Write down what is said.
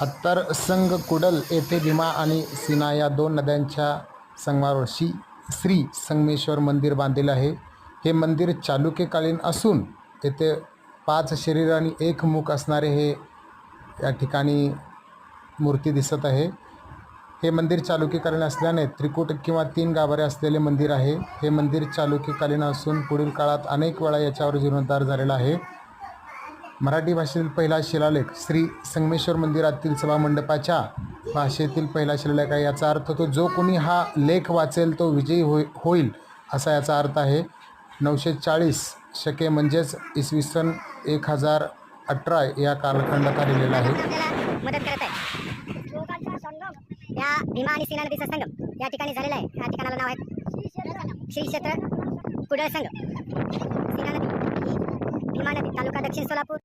हत्तर संघ कुडल येथे भीमा आणि सिना या दोन नद्यांच्या संगमावरशी श्री श्री संगमेश्वर मंदिर बांधलेलं आहे. हे मंदिर चालुक्यकालीन असून येथे पाच शरीर आणि एक मुख असणारे हे या ठिकाणी मूर्ती दिसत आहे. हे मंदिर चालुक्यकालीन असल्याने त्रिकूट किंवा तीन गाभारे असलेले मंदिर आहे. हे मंदिर चालुक्यकालीन असून पुढील काळात अनेक वेळा याच्यावर जीर्णोद्धार झालेला आहे. मराठी भाषेतील पहिला शिलालेख श्री संगमेश्वर मंदिरातील सभामंडपाच्या भाषेतील पहिला शिलालेख आहे. याचा अर्थ तो जो कोणी हा लेख वाचेल तो विजयी होई होईल असा याचा अर्थ आहे. नऊशे चाळीस शके म्हणजेच इसवी सन एक हजार अठरा या कालखंडात आलेला आहे. मदत करत आहे. या भीमा आणि सीना नदीचा संगम या ठिकाणी झालेला आहे. या ठिकाणाला नाव आहे श्री क्षेत्र कुडळ संघ सीना नदी भीमा नदी तालुका दक्षिण सोलापूर.